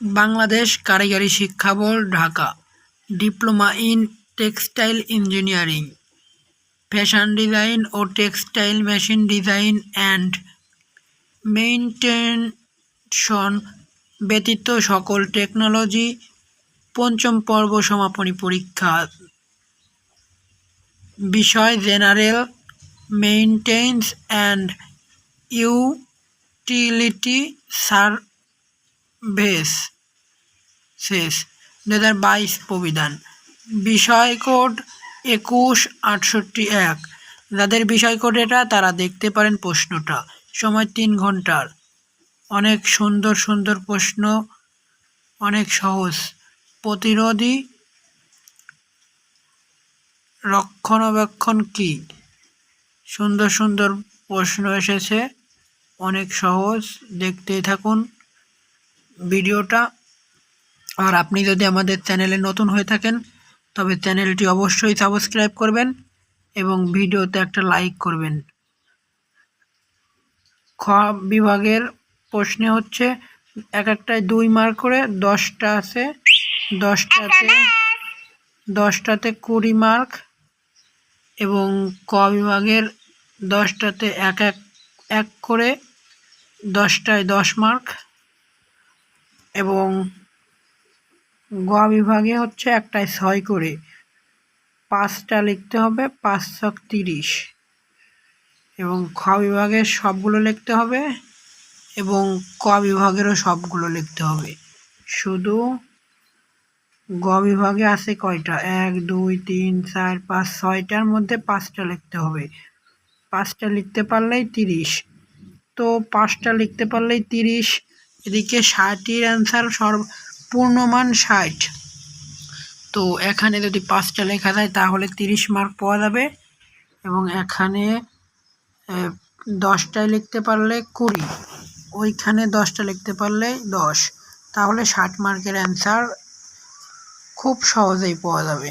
বাংলাদেশ কারিগরি শিক্ষা board, Dhaka. Diploma in textile engineering. Fashion design O textile machine design and maintenance ব্যতীত সকল technology পঞ্চম পর্ব সমাপনী পরীক্ষা। বিষয় general maintenance and utility services শেষ। দু হাজার বাইশ প্রবিধান। বিষয় কোড একুশ আটষট্টি এক। যাদের বিষয় কোড এটা, তারা দেখতে পারেন প্রশ্নটা। সময় তিন ঘণ্টার। অনেক সুন্দর সুন্দর প্রশ্ন। অনেক সহজ। প্রতিরোধী রক্ষণাবেক্ষণ কী? সুন্দর সুন্দর প্রশ্ন এসেছে। অনেক সহজ। দেখতেই থাকুন। ভিডিওটা। আর আপনি যদি আমাদের চ্যানেলে নতুন হয়ে থাকেন, তবে চ্যানেলটি অবশ্যই সাবস্ক্রাইব করবেন এবং ভিডিওতে একটা লাইক করবেন। খ বিভাগের প্রশ্নে হচ্ছে, এক একটায় দুই মার্ক করে দশটা আছে, দশটাতে দশটাতে কুড়ি মার্ক এবং ক বিভাগের দশটাতে এক এক এক করে দশটায় দশ মার্ক। এবং গ বিভাগে হচ্ছে একটায় ছয় করে। পাঁচটা লিখতে হবে, পাঁচ ছক তিরিশ। এবং খ বিভাগের সবগুলো লিখতে হবে এবং ক বিভাগেরও সবগুলো লিখতে হবে। শুধু গ বিভাগে আছে কয়টা? এক, দুই, তিন, চার, পাঁচ, ছয়টার মধ্যে পাঁচটা লিখতে হবে। পাঁচটা লিখতে পারলেই তিরিশ। তো পাঁচটা লিখতে পারলেই তিরিশ এদিকে ষাটের অ্যান্সার সর্ব পূর্ণমান ষাট। তো এখানে যদি পাঁচটা লেখা যায়, তাহলে তিরিশ মার্ক পাওয়া যাবে। এবং এখানে দশটায় লিখতে পারলে কুড়ি। ওইখানে দশটা লিখতে পারলে দশ। তাহলে ষাট মার্কের অ্যান্সার খুব সহজেই পাওয়া যাবে।